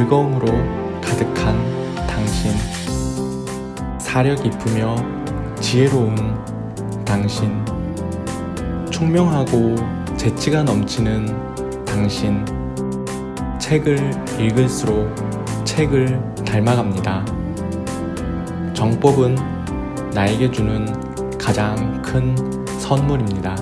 즐거움으로 가득한 당신. 사력 깊으며 지혜로운 당신. 총명하고 재치가 넘치는 당신. 책을 읽을수록 책을 닮아갑니다. 정법은 나에게 주는 가장 큰 선물입니다.